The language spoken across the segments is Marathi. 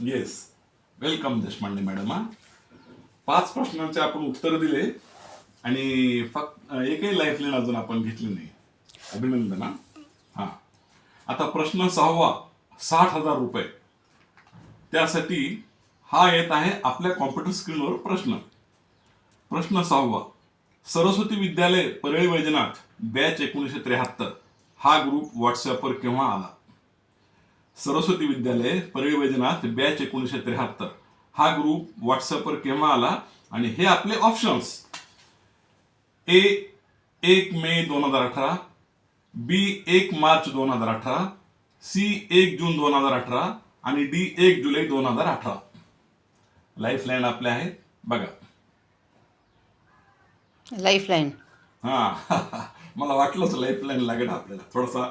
येस वेलकम देशपांडे मॅडम हा पाच प्रश्नांचे आपण उत्तर दिले आणि फक्त एकही लाईफलाईन अजून आपण घेतली नाही. अभिनंदन हा. हा. आता प्रश्न सहावा साठ हजार रुपये. त्यासाठी हा येत आहे आपल्या कॉम्प्युटर स्क्रीनवर प्रश्न. प्रश्न सहावा सरस्वती विद्यालय परळी वैजनाथ बॅच एकोणीसशे त्र्याहत्तर. हा ग्रुप व्हॉट्सअपवर केव्हा आला? सरस्वती विद्यालय परळी वैजनाथ बॅच एकोणीसशे त्र्याहत्तर. हा ग्रुप व्हॉट्सअपवर केव्हा आला? आणि हे आपले ऑप्शन्स ए एक मे दोन हजार अठरा. बी एक मार्च दोन हजार अठरा. सी एक जून दोन हजार अठरा. आणि डी एक जुलै दोन हजार अठरा. लाईफ लाईन आपल्या आहेत. बघा. लाईफलाईन हा. मला वाटलंच लाईफ लाईन लागेल आपल्याला. थोडासा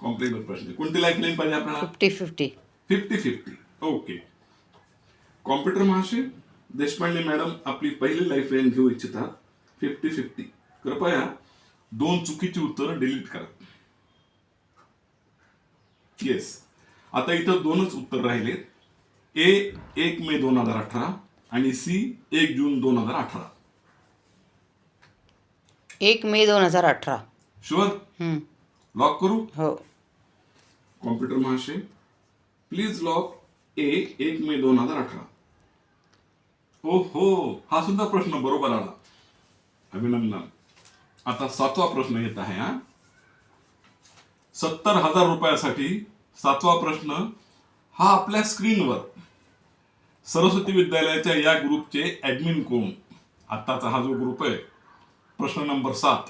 कॉम्प्लिकेटेड प्रश्न. कोणती लाईफ लाईन पाहिजे आपल्याला? Fifty fifty fifty fifty okay computer महाशय देशपांडे मॅडम आपली पहिली लाईफ लाईन घेऊ इच्छितात फिफ्टी फिफ्टी कृपया दोन चुकीची उत्तरं डिलीट करा. येस आता इथं दोनच उत्तर राहिलेत. ए एक मे दोन हजार अठरा आणि सी एक जून दोन हजार अठरा. एक मे दोन हजार अठरा. शुअर लॉक करू? हो. कॉम्प्युटर महाशय प्लीज लॉक ए एक मे दोन हजार अठरा. हो हो हा सुद्धा प्रश्न बरोबर आला. अभिनंदन. आता सातवा प्रश्न येत आहे हा. सत्तर हजार रुपयासाठी सातवा प्रश्न हा आपल्या स्क्रीनवर सरस्वती विद्यालयाच्या या ग्रुपचे ऍडमिन कोण? आत्ताचा हा जो ग्रुप आहे प्रश्न नंबर सात.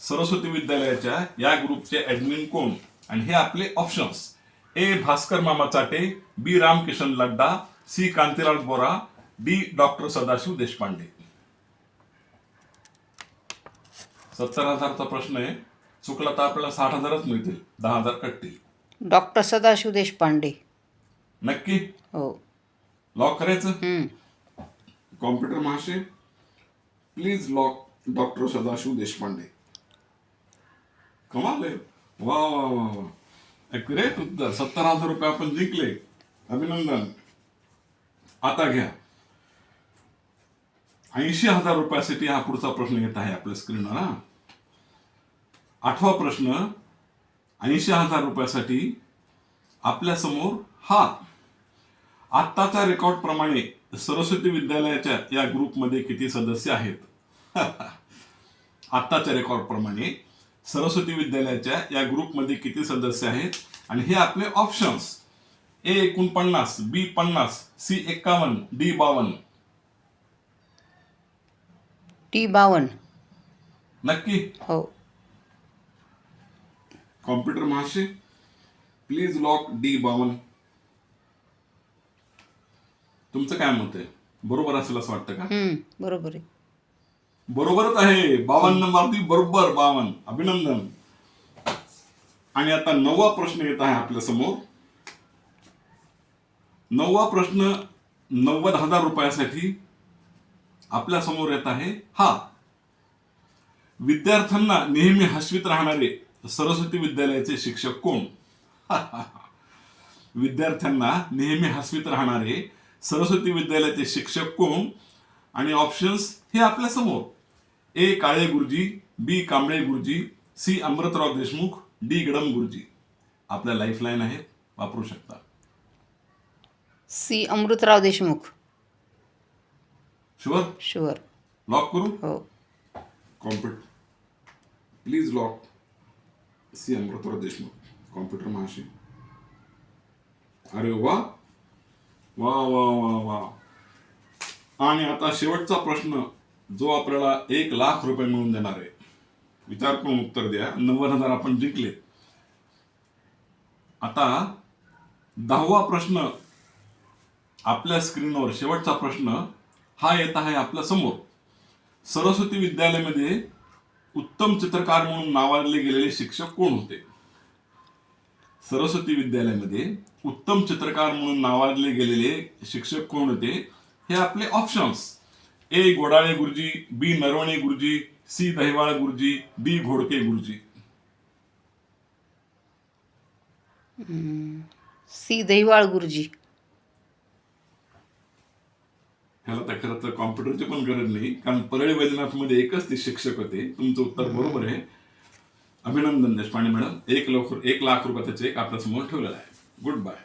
सरस्वती विद्यालयाच्या या ग्रुपचे ऍडमिन कोण? आणि हे आपले ऑप्शन्स ए भास्कर मामा Chate B Ramkishan Ladda C Kantilal Bora D doctor Sadashiv Deshpande. सत्तर हजारचा प्रश्न आहे. चुकला तर आपल्याला साठ हजारच मिळतील. दहा हजार कटतील. डॉक्टर सदाशिव देशपांडे. नक्की? हो. लॉक करायचं? कॉम्प्युटर महाशय please lock doctor Sadashiv Deshpande. कमाल आहे. वा वा वा वा ॲक्युरेट उत्तर सत्तर हजार रुपये आपण जिंकले. अभिनंदन. आता घ्या. ऐंशी हजार रुपयासाठी हा पुढचा प्रश्न येत आहे आपल्या स्क्रीनवर हा. आठवा प्रश्न ऐंशी हजार रुपयासाठी आपल्यासमोर हा. आत्ताच्या रेकॉर्ड प्रमाणे सरस्वती विद्यालयाच्या या ग्रुपमध्ये किती सदस्य आहेत? आत्ताच्या रेकॉर्ड प्रमाणे सरस्वती विद्यालयाच्या या ग्रुपमध्ये किती सदस्य आहेत? आणि हे आपले ऑप्शन्स ए एकोणपन्नास बी पन्नास सी एक्कावन्न डी बावन्न. टी बावन नक्की? हो. कॉम्प्युटर महाशय प्लीज लॉक डी बावन तुमचं काय मत आहे? बरोबर असेल असं वाटतं का? हम्म, बरोबर आहे. बरोबरच आहे. बावन्न मारती बरोबर बावन्न. अभिनंदन. आणि आता नववा प्रश्न येत आहे आपल्यासमोर. नववा प्रश्न नव्वद हजार रुपयासाठी आपल्यासमोर येत आहे. हा. विद्यार्थ्यांना नेहमी हसवीत राहणारे सरस्वती विद्यालयाचे शिक्षक कोण? विद्यार्थ्यांना नेहमी हसवीत राहणारे सरस्वती विद्यालयाचे शिक्षक कोण? आणि ऑप्शन्स हे आपल्यासमोर. ए काळे गुरुजी बी कांबळे गुरुजी सी अमृतराव देशमुख डी गडम गुरुजी. आपल्या लाईफलाईन आहेत वापरू शकता. C Amrutrao Deshmukh. Sure? Sure. Lock करू? हो. Computer please lock. C Amrutrao Deshmukh. Computer महाशय. अरे वा. वा वा वा वा. आणि आता शेवटचा प्रश्न. जो आपल्याला एक लाख रुपये मिळून देणार आहे. विचार करून उत्तर द्या. नव्वद हजार आपण जिंकले. आता दहावा प्रश्न आपल्या स्क्रीनवर शेवटचा प्रश्न हा येत आहे आपल्यासमोर. सरस्वती विद्यालयामध्ये उत्तम चित्रकार म्हणून नावाजले गेलेले शिक्षक कोण होते? सरस्वती विद्यालयामध्ये उत्तम चित्रकार म्हणून नावाजले गेलेले शिक्षक कोण होते? हे आपले ऑप्शन्स ए गोडाळे गुरुजी बी नरवणे गुरुजी सी दहिवाळ गुरुजी डी घोडके गुरुजी. सी दहिवाळ गुरुजी. ह्याला तर खरं तर कॉम्प्युटरची पण गरज नाही कारण परळी वैजनाथमध्ये एकच ते शिक्षक होते. तुमचं उत्तर बरोबर आहे. अभिनंदन देशपांडे मॅडम एक लाख एक लाख रुपयाचा चेक आपल्यासमोर ठेवलेला आहे. Good bye